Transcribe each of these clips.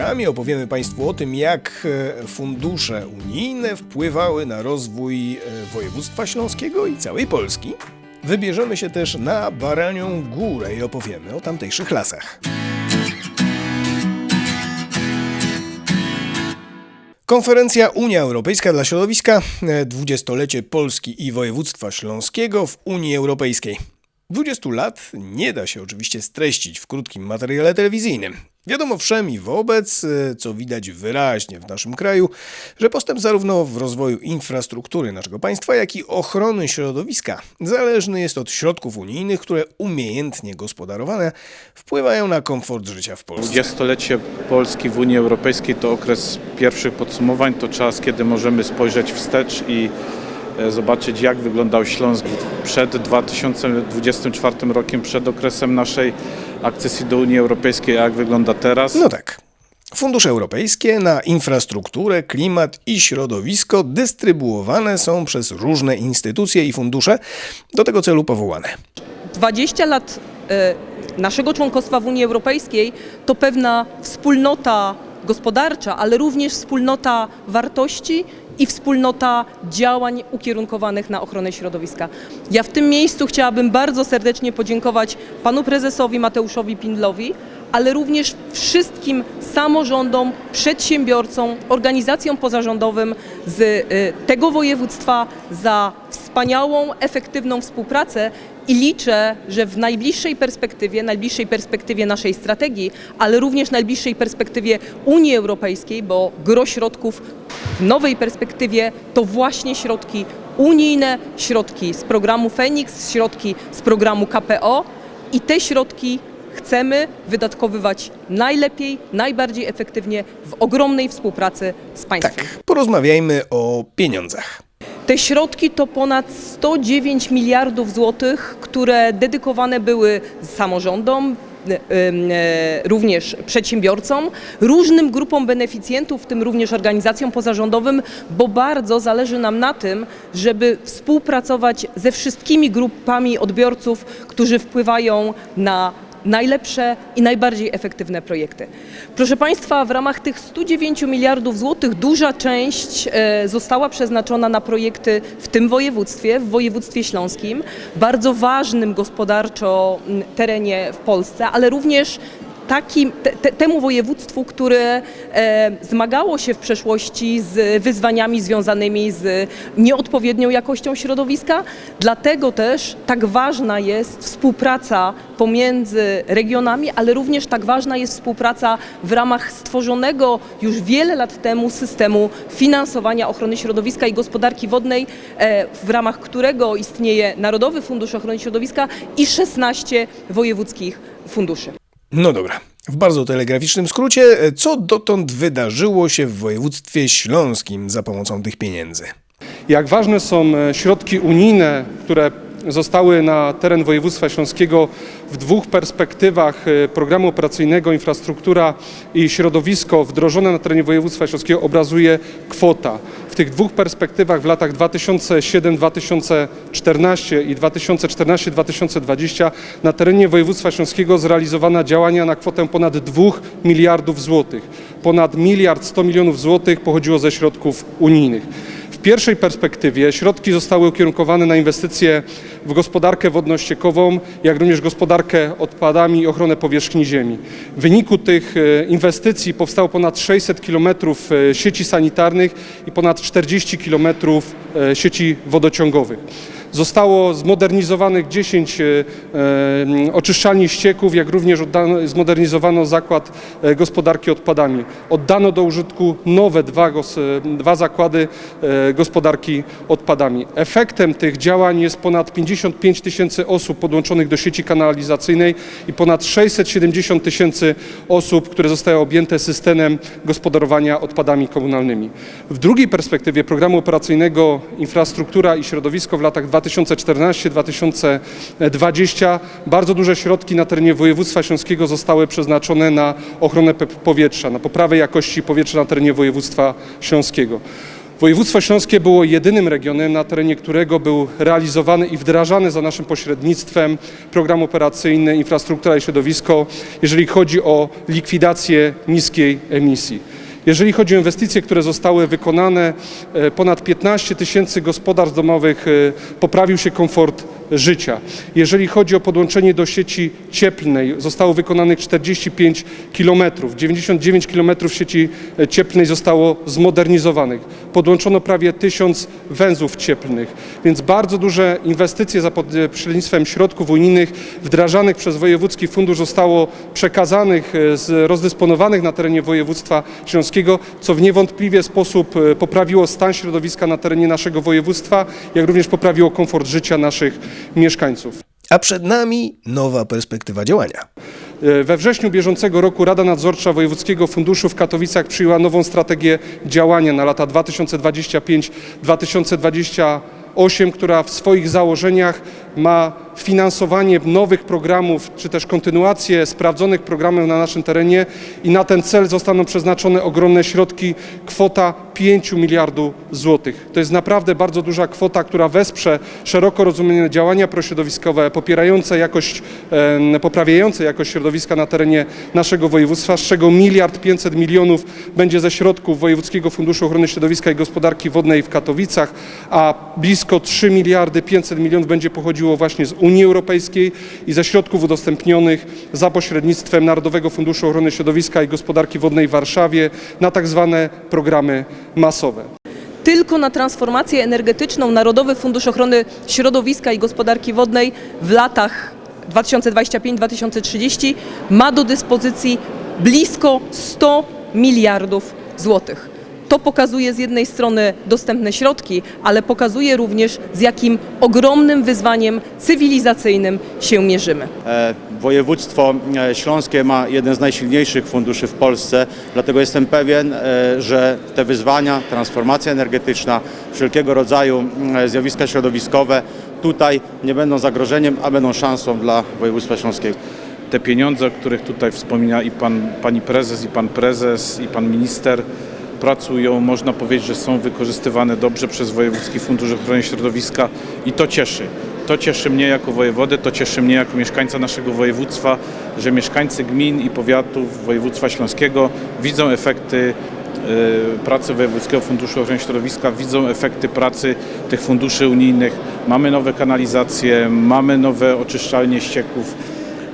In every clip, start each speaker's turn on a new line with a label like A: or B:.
A: programie opowiemy Państwu o tym, jak e, fundusze unijne wpływały na rozwój e, województwa śląskiego i całej Polski. Wybierzemy się też na Baranią Górę i opowiemy o tamtejszych lasach. Konferencja Unia Europejska dla Środowiska, e, dwudziestolecie Polski i województwa śląskiego w Unii Europejskiej. 20 lat nie da się oczywiście streścić w krótkim materiale telewizyjnym. Wiadomo wszem i wobec, e, co widać wyraźnie w naszym kraju, że postęp zarówno w rozwoju infrastruktury naszego państwa, jak i ochrony środowiska zależny jest od środków unijnych, które umiejętnie gospodarowane wpływają na komfort życia w Polsce.
B: Dwudziestolecie Polski w Unii Europejskiej to okres pierwszych podsumowań, to czas, kiedy możemy spojrzeć wstecz i e, zobaczyć, jak wyglądał Śląsk przed 2024 rokiem, przed okresem naszej akcesji do Unii Europejskiej, jak wygląda teraz.
A: No tak. Fundusze europejskie na infrastrukturę, klimat i środowisko dystrybuowane są przez różne instytucje i fundusze do tego celu powołane.
C: 20 lat e, naszego członkostwa w Unii Europejskiej to pewna wspólnota gospodarcza, ale również wspólnota wartości i wspólnota działań ukierunkowanych na ochronę środowiska. Ja w tym miejscu chciałabym bardzo serdecznie podziękować panu prezesowi Mateuszowi Pindlowi, ale również wszystkim samorządom, przedsiębiorcom, organizacjom pozarządowym z y, tego województwa za wspaniałą, efektywną współpracę i liczę, że w najbliższej perspektywie, najbliższej perspektywie naszej strategii, ale również najbliższej perspektywie Unii Europejskiej, bo gro środków w nowej perspektywie to właśnie środki unijne, środki z programu Feniks, środki z programu KPO i te środki chcemy wydatkowywać najlepiej, najbardziej efektywnie w ogromnej współpracy z państwem.
A: Tak, porozmawiajmy o pieniądzach.
C: Te środki to ponad 109 miliardów złotych, które dedykowane były samorządom, e, e, również przedsiębiorcom, różnym grupom beneficjentów, w tym również organizacjom pozarządowym, bo bardzo zależy nam na tym, żeby współpracować ze wszystkimi grupami odbiorców, którzy wpływają na najlepsze i najbardziej efektywne projekty. Proszę Państwa, w ramach tych 109 miliardów złotych duża część e, została przeznaczona na projekty w tym województwie, w województwie śląskim, bardzo ważnym gospodarczo terenie w Polsce, ale również takim, te, te, temu województwu, które e, zmagało się w przeszłości z wyzwaniami związanymi z nieodpowiednią jakością środowiska. Dlatego też tak ważna jest współpraca pomiędzy regionami, ale również tak ważna jest współpraca w ramach stworzonego już wiele lat temu systemu finansowania ochrony środowiska i gospodarki wodnej, e, w ramach którego istnieje Narodowy Fundusz Ochrony Środowiska i 16 wojewódzkich funduszy.
A: No dobra, w bardzo telegraficznym skrócie, e, co dotąd wydarzyło się w województwie śląskim za pomocą tych pieniędzy?
D: Jak ważne są e, środki unijne, które zostały na teren województwa śląskiego w dwóch perspektywach e, programu operacyjnego infrastruktura i środowisko wdrożone na terenie województwa śląskiego obrazuje kwota. W tych dwóch perspektywach w latach 2007-2014 i 2014-2020 na terenie województwa śląskiego zrealizowana działania na kwotę ponad 2 miliardów złotych. Ponad miliard 100 milionów złotych pochodziło ze środków unijnych. Pierwszej perspektywie środki zostały ukierunkowane na inwestycje w gospodarkę wodno-ściekową, jak również gospodarkę odpadami i ochronę powierzchni ziemi. W wyniku tych e, inwestycji powstało ponad 600 kilometrów e, sieci sanitarnych i ponad 40 kilometrów e, sieci wodociągowych. Zostało zmodernizowanych 10 e, e, oczyszczalni ścieków, jak również oddano, zmodernizowano zakład e, gospodarki odpadami. Oddano do użytku nowe dwa, dwa zakłady gospodarki odpadami. Efektem tych działań jest ponad 55 tysięcy osób podłączonych do sieci kanalizacyjnej i ponad 670 tysięcy osób, które zostały objęte systemem gospodarowania odpadami komunalnymi. W drugiej perspektywie programu operacyjnego Infrastruktura i Środowisko w latach 2014-2020 bardzo duże środki na terenie województwa śląskiego zostały przeznaczone na ochronę powietrza, na poprawę jakości powietrza na terenie województwa śląskiego. Województwo Śląskie było jedynym regionem, na terenie którego był realizowany i wdrażany za naszym pośrednictwem program operacyjny Infrastruktura i Środowisko, jeżeli chodzi o likwidację niskiej emisji. Jeżeli chodzi o inwestycje, które zostały wykonane, e, ponad 15 tysięcy gospodarstw domowych e, poprawił się komfort życia. Jeżeli chodzi o podłączenie do sieci cieplnej, zostało wykonanych 45 km, 99 km sieci e, cieplnej zostało zmodernizowanych. Podłączono prawie 1000 węzłów cieplnych, więc bardzo duże inwestycje za e, pośrednictwem środków unijnych wdrażanych przez Wojewódzki Fundusz zostało przekazanych, e, rozdysponowanych na terenie województwa śląskiego, co w niewątpliwie sposób poprawiło stan środowiska na terenie naszego województwa, jak również poprawiło komfort życia naszych mieszkańców.
A: A przed nami nowa perspektywa działania.
D: E, We wrześniu bieżącego roku Rada Nadzorcza Wojewódzkiego Funduszu w Katowicach przyjęła nową strategię działania na lata 2025-2028, która w swoich założeniach ma finansowanie nowych programów, czy też kontynuację sprawdzonych programów na naszym terenie i na ten cel zostaną przeznaczone ogromne środki, kwota 5 miliardów złotych. To jest naprawdę bardzo duża kwota, która wesprze szeroko rozumiane działania prośrodowiskowe, popierające jakość, poprawiające jakość środowiska na terenie naszego województwa, z czego miliard 500 milionów będzie ze środków Wojewódzkiego Funduszu Ochrony Środowiska i Gospodarki Wodnej w Katowicach, a blisko 3 miliardy 500 milionów będzie pochodziło właśnie z Unii Europejskiej i ze środków udostępnionych za pośrednictwem Narodowego Funduszu Ochrony Środowiska i Gospodarki Wodnej w Warszawie na tak zwane programy masowe.
C: Tylko na transformację energetyczną Narodowy Fundusz Ochrony Środowiska i Gospodarki Wodnej w latach 2025-2030 ma do dyspozycji blisko 100 miliardów złotych. To pokazuje z jednej strony dostępne środki, ale pokazuje również z jakim ogromnym wyzwaniem cywilizacyjnym się mierzymy.
E: E, Województwo e, śląskie ma jeden z najsilniejszych funduszy w Polsce, dlatego jestem pewien, e, że te wyzwania, transformacja energetyczna, wszelkiego rodzaju zjawiska środowiskowe tutaj nie będą zagrożeniem, a będą szansą dla województwa śląskiego.
B: te pieniądze, o których tutaj wspomina i pan, pani prezes, i pan prezes, i pan minister, pracują, można powiedzieć, że są wykorzystywane dobrze przez Wojewódzki Fundusz Ochrony Środowiska i to cieszy. To cieszy mnie jako wojewodę, to cieszy mnie jako mieszkańca naszego województwa, że mieszkańcy gmin i powiatów województwa śląskiego widzą efekty e, pracy Wojewódzkiego Funduszu Ochrony Środowiska, widzą efekty pracy tych funduszy unijnych. Mamy nowe kanalizacje, mamy nowe oczyszczalnie ścieków,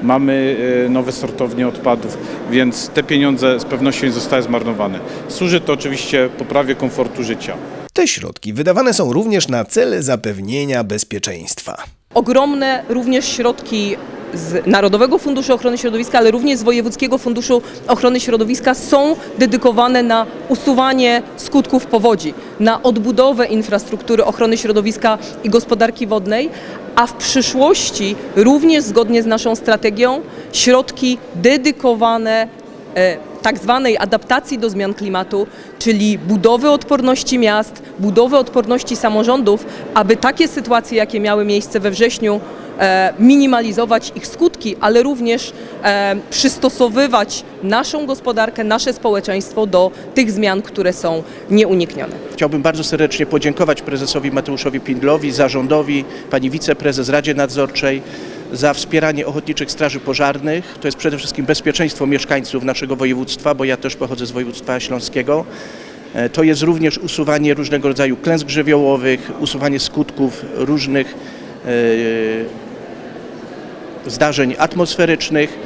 B: mamy e, nowe sortownie odpadów, więc te pieniądze z pewnością nie zostały zmarnowane. Służy to oczywiście poprawie komfortu życia.
A: Te środki wydawane są również na cele zapewnienia bezpieczeństwa.
C: ogromne również środki z Narodowego Funduszu Ochrony Środowiska, ale również z Wojewódzkiego Funduszu Ochrony Środowiska są dedykowane na usuwanie skutków powodzi, na odbudowę infrastruktury ochrony środowiska i gospodarki wodnej, a w przyszłości również zgodnie z naszą strategią środki dedykowane e, tak zwanej adaptacji do zmian klimatu, czyli budowy odporności miast, budowy odporności samorządów, aby takie sytuacje, jakie miały miejsce we wrześniu, e, minimalizować ich skutki, ale również e, przystosowywać naszą gospodarkę, nasze społeczeństwo do tych zmian, które są nieuniknione.
F: Chciałbym bardzo serdecznie podziękować prezesowi Mateuszowi Pindlowi, zarządowi, pani wiceprezes Radzie Nadzorczej za wspieranie ochotniczych straży pożarnych. To jest przede wszystkim bezpieczeństwo mieszkańców naszego województwa, bo ja też pochodzę z województwa śląskiego. E, To jest również usuwanie różnego rodzaju klęsk żywiołowych, usuwanie skutków różnych e, zdarzeń atmosferycznych.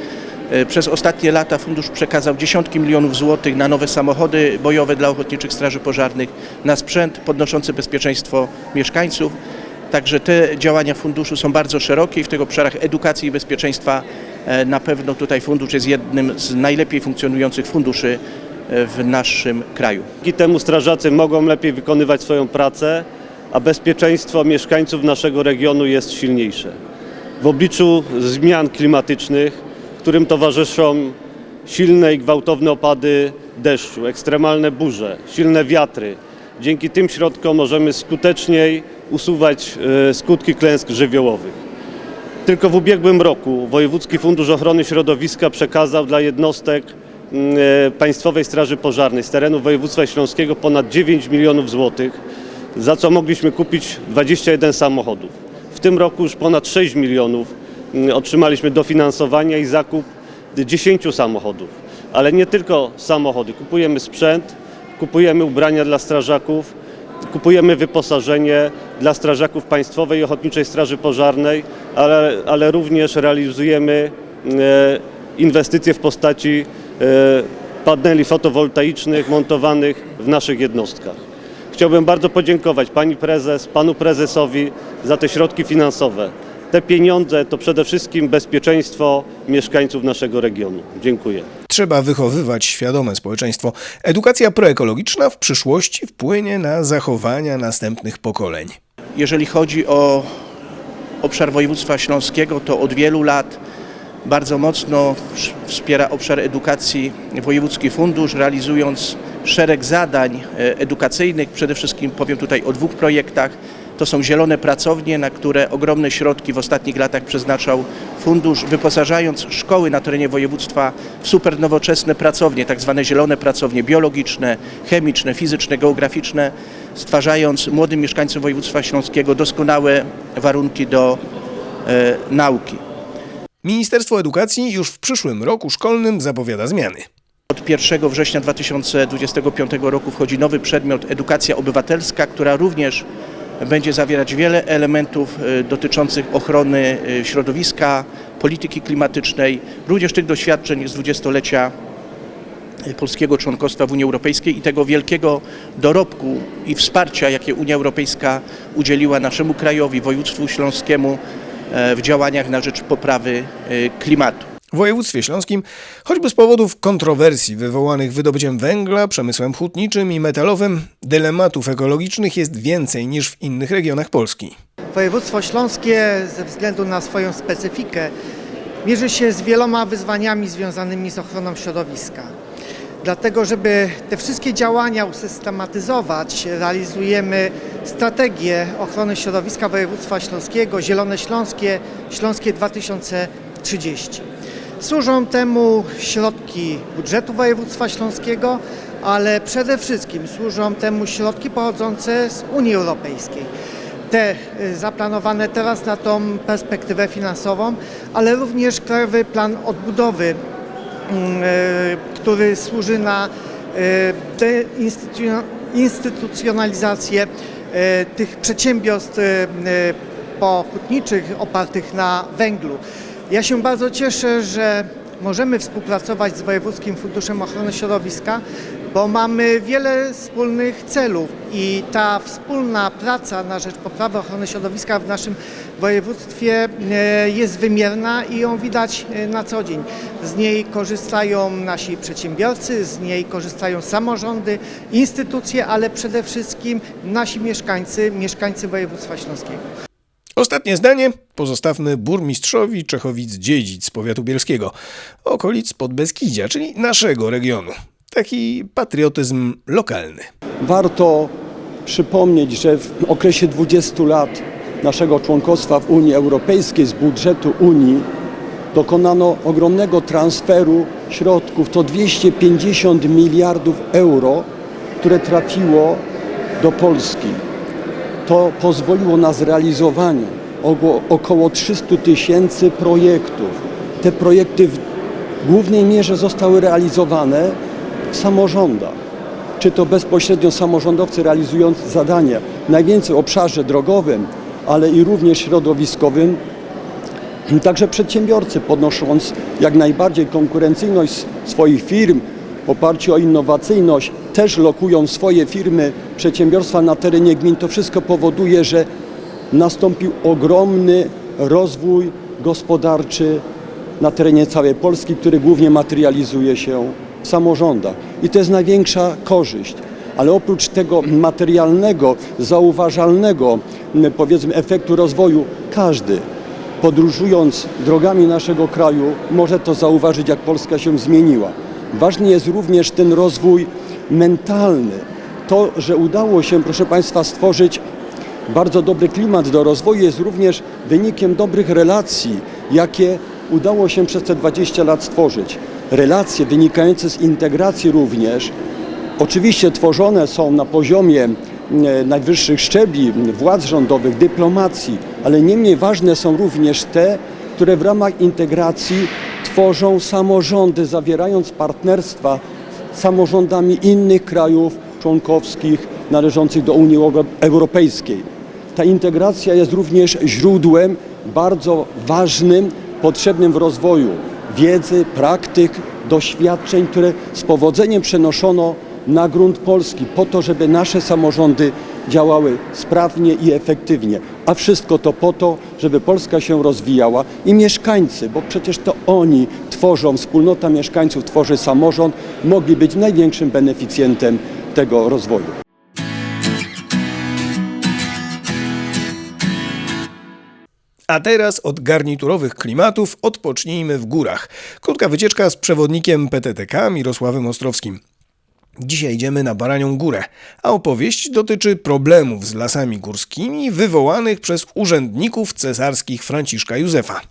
F: E, Przez ostatnie lata fundusz przekazał dziesiątki milionów złotych na nowe samochody bojowe dla ochotniczych straży pożarnych, na sprzęt podnoszący bezpieczeństwo mieszkańców. Także te działania funduszu są bardzo szerokie i w tych obszarach edukacji i bezpieczeństwa e, na pewno tutaj fundusz jest jednym z najlepiej funkcjonujących funduszy e, w naszym kraju.
G: Dzięki temu strażacy mogą lepiej wykonywać swoją pracę, a bezpieczeństwo mieszkańców naszego regionu jest silniejsze. W obliczu zmian klimatycznych, którym towarzyszą silne i gwałtowne opady deszczu, ekstremalne burze, silne wiatry, dzięki tym środkom możemy skuteczniej usuwać e, skutki klęsk żywiołowych. Tylko w ubiegłym roku Wojewódzki Fundusz Ochrony Środowiska przekazał dla jednostek mm, e, Państwowej Straży Pożarnej z terenu województwa śląskiego ponad 9 milionów złotych, za co mogliśmy kupić 21 samochodów. W tym roku już ponad 6 milionów mm, otrzymaliśmy dofinansowania i zakup 10 samochodów. Ale nie tylko samochody, kupujemy sprzęt, kupujemy ubrania dla strażaków, kupujemy wyposażenie dla strażaków Państwowej i Ochotniczej Straży Pożarnej, ale, ale również realizujemy e, inwestycje w postaci e, paneli fotowoltaicznych montowanych w naszych jednostkach. Chciałbym bardzo podziękować Pani Prezes, Panu Prezesowi za te środki finansowe. Te pieniądze to przede wszystkim bezpieczeństwo mieszkańców naszego regionu. Dziękuję.
A: Trzeba wychowywać świadome społeczeństwo. Edukacja proekologiczna w przyszłości wpłynie na zachowania następnych pokoleń.
F: Jeżeli chodzi o obszar województwa śląskiego, to od wielu lat bardzo mocno wspiera obszar edukacji Wojewódzki Fundusz, realizując szereg zadań e, edukacyjnych. Przede wszystkim powiem tutaj o dwóch projektach. To są zielone pracownie, na które ogromne środki w ostatnich latach przeznaczał fundusz, wyposażając szkoły na terenie województwa w super nowoczesne pracownie, tak zwane zielone pracownie biologiczne, chemiczne, fizyczne, geograficzne, stwarzając młodym mieszkańcom województwa śląskiego doskonałe warunki do e, nauki.
A: Ministerstwo Edukacji już w przyszłym roku szkolnym zapowiada zmiany.
F: Od 1 września 2025 roku wchodzi nowy przedmiot edukacja obywatelska, która również będzie zawierać wiele elementów e, dotyczących ochrony e, środowiska, polityki klimatycznej, również tych doświadczeń z dwudziestolecia e, polskiego członkostwa w Unii Europejskiej i tego wielkiego dorobku i wsparcia, jakie Unia Europejska udzieliła naszemu krajowi, województwu śląskiemu w działaniach na rzecz poprawy klimatu.
A: W województwie śląskim, choćby z powodów kontrowersji wywołanych wydobyciem węgla, przemysłem hutniczym i metalowym, dylematów ekologicznych jest więcej niż w innych regionach Polski.
H: Województwo śląskie ze względu na swoją specyfikę mierzy się z wieloma wyzwaniami związanymi z ochroną środowiska. Dlatego, żeby te wszystkie działania usystematyzować, realizujemy strategię ochrony środowiska województwa śląskiego, Zielone Śląskie, Śląskie 2030. Służą temu środki budżetu województwa śląskiego, ale przede wszystkim służą temu środki pochodzące z Unii Europejskiej te y, zaplanowane teraz na tą perspektywę finansową, ale również Krajowy Plan Odbudowy, mm, y, który służy na y, deinstytucjonalizację y, tych przedsiębiorstw pochutniczych opartych na węglu. Ja się bardzo cieszę, że możemy współpracować z Wojewódzkim Funduszem Ochrony Środowiska, bo mamy wiele wspólnych celów i ta wspólna praca na rzecz poprawy ochrony środowiska w naszym województwie e, jest wymierna i ją widać e, na co dzień. Z niej korzystają nasi przedsiębiorcy, z niej korzystają samorządy, instytucje, ale przede wszystkim nasi mieszkańcy, mieszkańcy województwa śląskiego.
A: Ostatnie zdanie pozostawmy burmistrzowi Czechowic-Dziedzic z powiatu bielskiego, okolic Podbeskidzia, czyli naszego regionu. Taki patriotyzm lokalny.
I: Warto przypomnieć, że w okresie 20 lat naszego członkostwa w Unii Europejskiej z budżetu Unii dokonano ogromnego transferu środków. To 250 miliardów euro, które trafiło do Polski. To pozwoliło na zrealizowanie około 300 tysięcy projektów. Te projekty w głównej mierze zostały realizowane w samorządach. Czy to bezpośrednio samorządowcy realizując zadania, najwięcej w obszarze drogowym, ale i również środowiskowym, Także przedsiębiorcy podnosząc jak najbardziej konkurencyjność swoich firm w oparciu o innowacyjność, też lokują swoje firmy, przedsiębiorstwa na terenie gmin. To wszystko powoduje, że nastąpił ogromny rozwój gospodarczy na terenie całej Polski, który głównie materializuje się w samorządach. I to jest największa korzyść. Ale oprócz tego materialnego, zauważalnego, powiedzmy, efektu rozwoju, każdy podróżując drogami naszego kraju może to zauważyć, jak Polska się zmieniła. Ważny jest również ten rozwój mentalny. To, że udało się, proszę Państwa, stworzyć bardzo dobry klimat do rozwoju, jest również wynikiem dobrych relacji, jakie udało się przez te 20 lat stworzyć. relacje wynikające z integracji również, oczywiście tworzone są na poziomie najwyższych szczebli władz rządowych, dyplomacji, ale niemniej ważne są również te, które w ramach integracji tworzą samorządy, zawierając partnerstwa z samorządami innych krajów członkowskich należących do Unii Euro- Europejskiej. Ta integracja jest również źródłem bardzo ważnym, potrzebnym w rozwoju wiedzy, praktyk, doświadczeń, które z powodzeniem przenoszono na grunt Polski po to, żeby nasze samorządy działały sprawnie i efektywnie. A wszystko to po to, żeby Polska się rozwijała i mieszkańcy, bo przecież to oni tworzą, wspólnota mieszkańców tworzy samorząd, mogli być największym beneficjentem tego rozwoju.
A: A teraz od garniturowych klimatów odpocznijmy w górach. Krótka wycieczka z przewodnikiem PTTK Mirosławem Ostrowskim. Dzisiaj idziemy na Baranią Górę, a opowieść dotyczy problemów z lasami górskimi wywołanych przez urzędników cesarskich Franciszka Józefa.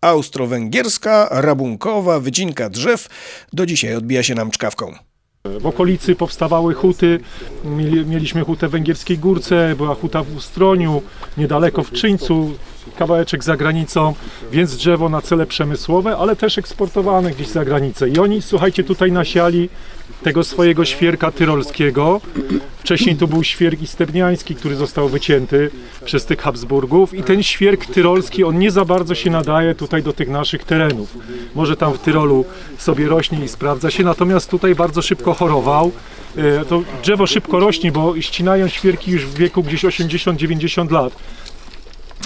A: Austro-węgierska, rabunkowa wycinka drzew do dzisiaj odbija się nam czkawką.
J: W okolicy powstawały huty, Mieli- mieliśmy hutę w Węgierskiej Górce, była huta w Ustroniu, niedaleko w Czyńcu, kawałeczek za granicą, więc drzewo na cele przemysłowe, ale też eksportowane gdzieś za granicę. I oni, słuchajcie, tutaj nasiali tego swojego świerka tyrolskiego. Wcześniej tu był świerk istebniański, który został wycięty przez tych Habsburgów i ten świerk tyrolski, on nie za bardzo się nadaje tutaj do tych naszych terenów. Może tam w Tyrolu sobie rośnie i sprawdza się, natomiast tutaj bardzo szybko chorował. E, To drzewo szybko rośnie, bo ścinają świerki już w wieku gdzieś 80-90 lat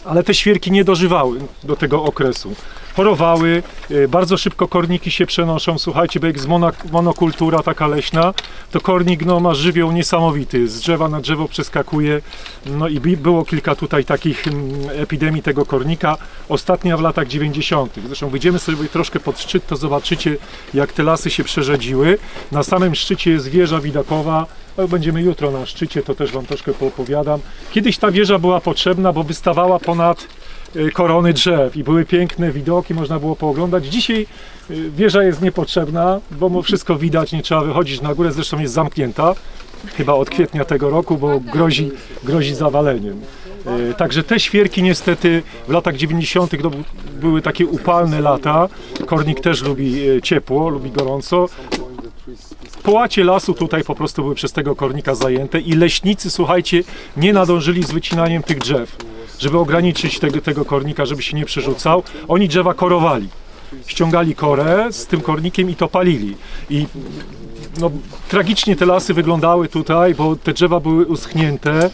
J: ale te świerki nie dożywały do tego okresu. Chorowały, y, bardzo szybko korniki się przenoszą. Słuchajcie, bo jak z monokultura taka leśna, to kornik no, ma żywioł niesamowity. Z drzewa na drzewo przeskakuje. No i było kilka tutaj takich mm, epidemii tego kornika. Ostatnia w latach 90. Zresztą wyjdziemy sobie troszkę pod szczyt, to zobaczycie, jak te lasy się przerzedziły. Na samym szczycie jest wieża widokowa. Będziemy jutro na szczycie, to też Wam troszkę poopowiadam. Kiedyś ta wieża była potrzebna, bo wystawała ponad y, korony drzew i były piękne widoki, można było pooglądać. Dzisiaj y, wieża jest niepotrzebna, bo wszystko widać, nie trzeba wychodzić na górę, zresztą jest zamknięta. Chyba od kwietnia tego roku, bo grozi, grozi zawaleniem. Y, Także te świerki niestety w latach 90. to b- były takie upalne lata. Kornik też lubi ciepło, lubi gorąco. Połacie lasu tutaj po prostu były przez tego kornika zajęte i leśnicy, słuchajcie, nie nadążyli z wycinaniem tych drzew, żeby ograniczyć tego, tego kornika, żeby się nie przerzucał. Oni drzewa korowali. Ściągali korę z tym kornikiem i to palili. I no, tragicznie te lasy wyglądały tutaj, bo te drzewa były uschnięte,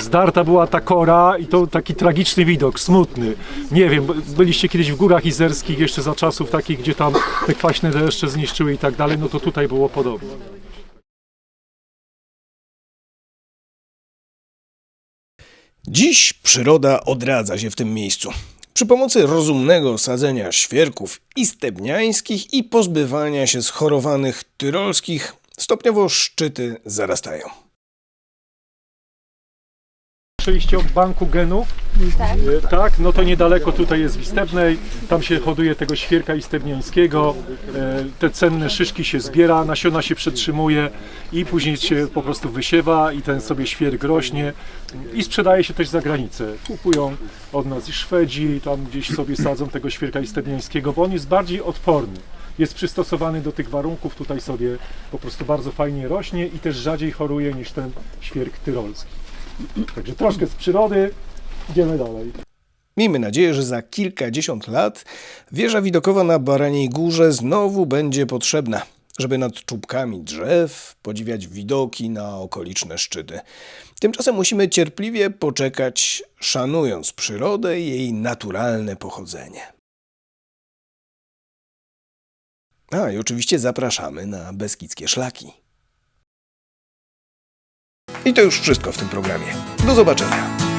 J: zdarta była ta kora i to taki tragiczny widok, smutny. Nie wiem, by- byliście kiedyś w górach izerskich jeszcze za czasów takich, gdzie tam te kwaśne deszcze zniszczyły i tak dalej, no to tutaj było podobnie.
A: Dziś przyroda odradza się w tym miejscu. Przy pomocy rozumnego sadzenia świerków istebniańskich i pozbywania się schorowanych tyrolskich, stopniowo szczyty zarastają.
J: Słyszeliście o banku genów? Tak. tak, no to niedaleko tutaj jest w Istebnej, tam się hoduje tego świerka istebniańskiego, e, te cenne szyszki się zbiera, nasiona się przetrzymuje i później się po prostu wysiewa i ten sobie świerk rośnie i sprzedaje się też za granicę. Kupują od nas i Szwedzi, tam gdzieś sobie sadzą tego świerka istebniańskiego, bo on jest bardziej odporny. Jest przystosowany do tych warunków, tutaj sobie po prostu bardzo fajnie rośnie i też rzadziej choruje niż ten świerk tyrolski. Także troszkę z przyrody, idziemy dalej.
A: Miejmy nadzieję, że za kilkadziesiąt lat wieża widokowa na Baraniej Górze znowu będzie potrzebna, żeby nad czubkami drzew podziwiać widoki na okoliczne szczyty. Tymczasem musimy cierpliwie poczekać, szanując przyrodę i jej naturalne pochodzenie. A i oczywiście zapraszamy na Beskidzkie Szlaki. I to już wszystko w tym programie. Do zobaczenia.